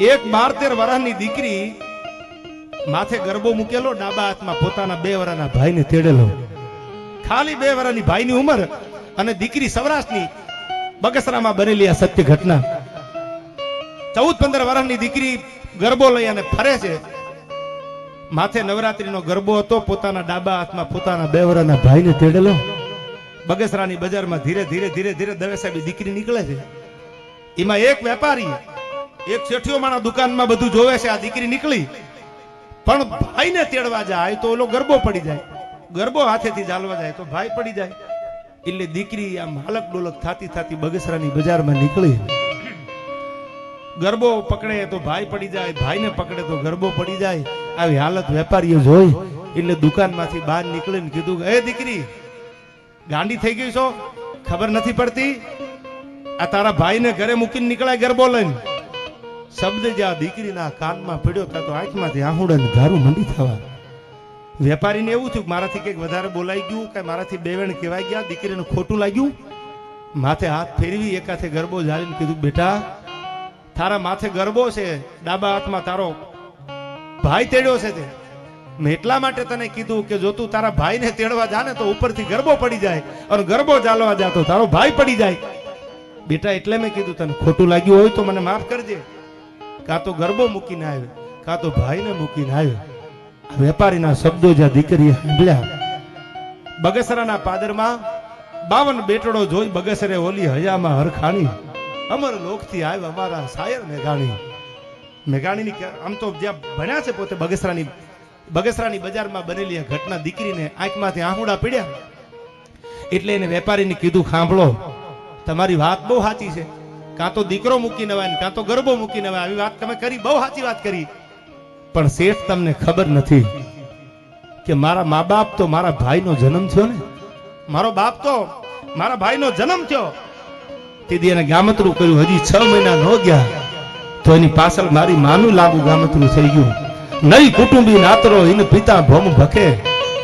એક બાર તેર વર્ષની દીકરી માથે ગરબો મૂકેલો, ડાબા હાથમાં પોતાના બે વર્ષના ભાઈને તેડેલો. ખાલી બે વર્ષની ભાઈની ઉંમર અને દીકરી સૌરાષ્ટ્રની બગસરામાં બનેલી આ સત્ય ઘટના. ચૌદ પંદર વર્ષની દીકરી ગરબો લઈ અને ફરે છે. માથે નવરાત્રીનો ગરબો હતો, પોતાના ડાબા હાથમાં પોતાના બે વર્ષના ભાઈને તેડેલો. બગસરાની બજારમાં ધીરે ધીરે ધીરે ધીરે દવે સાહેબ દીકરી નીકળે છે. એમાં એક વેપારી એક શેઠિયો માણા દુકાનમાં બધું જોવે છે, આ દીકરી નીકળી. પણ ભાઈને તેડવા જાય તો ઓલો ગરબો પડી જાય. ગરબો હાથેથી ચાલવા જાય તો ભાઈ પડી જાય. એટલે દીકરી આમ હાલક ડોલક થાતી થાતી બગસરાની બજારમાં નીકળી. ગરબો પકડે તો ભાઈ પડી જાય, ભાઈને પકડે તો ગરબો પડી જાય. આવી હાલત વેપારીઓ જોઈ, એટલે દુકાનમાંથી બહાર નીકળીને કીધું કે, એ દીકરી, ગાંડી થઈ ગઈ છો? ખબર નથી પડતી? આ તારા ભાઈને ઘરે મૂકીને નીકળાય ગરબો લઈને. શબ્દ જ્યાં દીકરીના કાનમાં પડ્યો ત્યાં તો આંખમાંથી આહુડા ને ધારું મંડી થવા. વેપારીને એવું થયું મારાથી કંઈક વધારે બોલાઈ ગયું કે મારાથી બેવેણ કહેવાય ગયા, દીકરીને ખોટું લાગ્યું. માથે હાથ ફેરવી એકાથે ગરબો ઝાલીને કીધું, બેટા, તારા માથે ગરબો છે, ડાબા હાથમાં તારો ભાઈ તેડ્યો છે તે. મેં એટલા માટે તને કીધું કે જો તું તારા ભાઈને તેડવા જા ને તો ઉપરથી ગરબો પડી જાય અને ગરબો ચાલવા જા તો તારો ભાઈ પડી જાય. બેટા, એટલે મેં કીધું, તને ખોટું લાગ્યું હોય તો મને માફ કરજે. કાં તો ગરબો મૂકીને આવ્યો, કાં તો ભાઈને મૂકીને આવ્યો. વેપારીના શબ્દો જ્યાં દીકરીએ સાંભળ્યા. બગસરાના પાદરમાં બાવન બેટડો જોઈ બગસરે ઓલી હયામાં હરખાણી, અમર લોકથી આવ્યા અમારા શાયર મેઘાણી. મેઘાણીની આમ તો જ્યાં ભણ્યા છે પોતે બગસરાની બગસરાની બજારમાં બનેલી ઘટના દીકરીને આંખમાંથી આહુડા પીડ્યા. એટલે એને વેપારીને કીધું સાંભળો તમારી વાત બહુ સાચી છે. કાં તો દીકરો મૂકીને આવે કાં તો ગરબો મૂકીને આવે. આવી વાત તમે કરી, બહુ સાચી વાત કરી. પણ શેઠ તમને ખબર નથી કે મારા મા બાપ તો મારા ભાઈનો જન્મ થયો ને? મારો બાપ તો મારા ભાઈનો જન્મ થયો. તેથી એને ગામતરું કર્યું. હજી છ મહિના ન ગયા તો એની પાછળ મારી માનું લાંબુ ગામતરું થઈ ગયું. નહીં કુટુંબી નાતરો એને પિતા ભમ ભખે.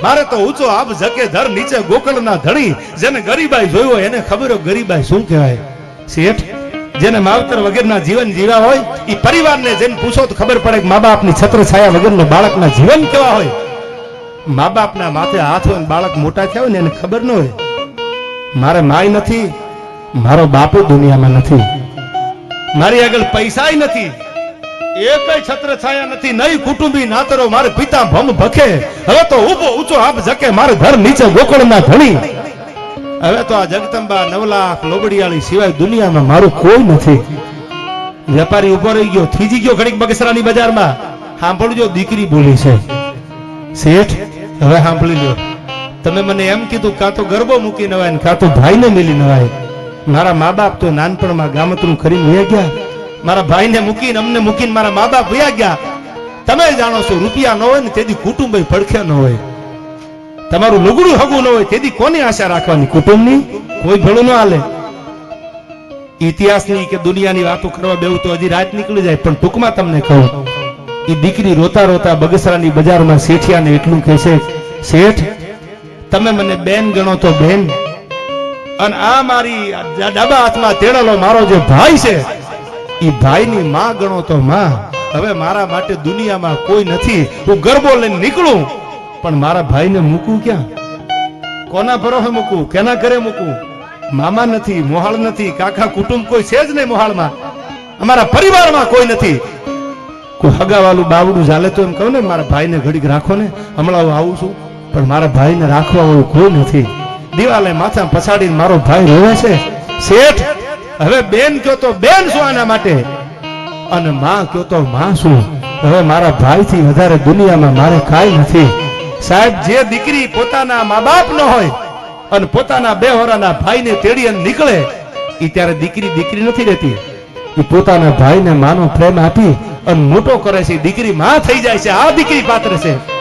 મારે તો ઊંચો આબ જકે ધર નીચે ગોકળના ધણી. જેને ગરીબાઈ જોયો એને ખબર ગરીબાઈ શું કહેવાય? શેઠ જેને માવતર વગરના જીવન જીવ્યા હોય એ પરિવારને જેને પૂછો તો ખબર પડે કે મા બાપની છત્ર છાયા વગરનો બાળકના જીવન કેવા હોય. મા બાપના માથે હાથ હોય બાળક મોટા થયા હોય ને એને ખબર ન હોય. મારે માય નથી, મારો બાપુ દુનિયામાં નથી. મારી આગળ પૈસાય નથી. એકય છત્ર છાયા નથી નહીં કુટુંબી નાતરો, મારે પિતા ભમ ભખે. હવે તો ઊભો ઊંચો આપ જકે મારે ઘર નીચે ગોકળના ધણી. હવે તો આ જગદંબા નવલાખ લોબડિયાળી સિવાય દુનિયામાં મારું કોઈ નથી. વેપારી ઊભો રહી ગયો, થીજી ગયો ઘડીક બગસરાની બજારમાં. સાંભળજો, દીકરી બોલી છે. શેઠ, હવે સાંભળી લ્યો. તમે મને એમ કીધું, કાં તો ગરબો મૂકી નવાય કાં તો ભાઈને મિલી નવાય. મારા મા બાપ તો નાનપણમાં ગામતરું કરીને વયા ગયા. મારા ભાઈને મૂકીને, અમને મૂકીને મારા મા બાપ વયા ગયા. તમે જાણો છો, રૂપિયા ન હોય ને તેથી કુટુંબ પડખ્યા ન હોય. તમારું લુગડું હગું ન હોય, તેથી કોની આશા રાખવાની? કુટુંબની? કોઈ ભેળું ન હાલે. ઇતિહાસની કે દુનિયાની વાતો કરવા બેવું તો હજી રાત નીકળી જાય, પણ ટૂંકમાં તમને કહું એ દીકરી રોતા રોતા બગસરાની બજારમાં શેઠિયાને એટલું કહે છે, શેઠ, તમે મને બેન ગણો તો બેન, અને આ મારી ડાબા હાથમાં તેડેલો મારો જે ભાઈ છે એ ભાઈની માં ગણો તો માં. હવે મારા માટે દુનિયામાં કોઈ નથી. હું ગરબો લઈને નીકળું. પણ મારા ભાઈને મૂકું ક્યાં? કોના ભરોસે મૂકું? કેના ઘરે મૂકું? મામા નથી, મોહાળ નથી, કાકા કુટુંબ કોઈ છે જ નહીં મોહાળમાં. અમારા પરિવારમાં કોઈ નથી. કોઈ હગાવાલું બાવડું ચાલે તો એમ કહું ને, મારા ભાઈને ઘડીક રાખો ને, હમણાં હું આવું છું. પણ મારા ભાઈને રાખવા વાળું કોઈ નથી. દિવાલે માથા પછાડીને મારો ભાઈ રોવે છે. શેઠ, હવે બેન કયો તો બેન શું આના માટે? અને માં કયો તો માં શું? હવે મારા ભાઈથી વધારે દુનિયામાં મારે કાંઈ નથી. સાહેબ, જે દીકરી પોતાના મા બાપ નો હોય અને પોતાના બે હોરાના ભાઈને તેડી અને નીકળે એ ત્યારે દીકરી દીકરી નથી રહેતી. એ પોતાના ભાઈને માનો પ્રેમ આપી અને મોટો કરે છે. દીકરી માં થઈ જાય છે. આ દીકરી પાત્ર છે.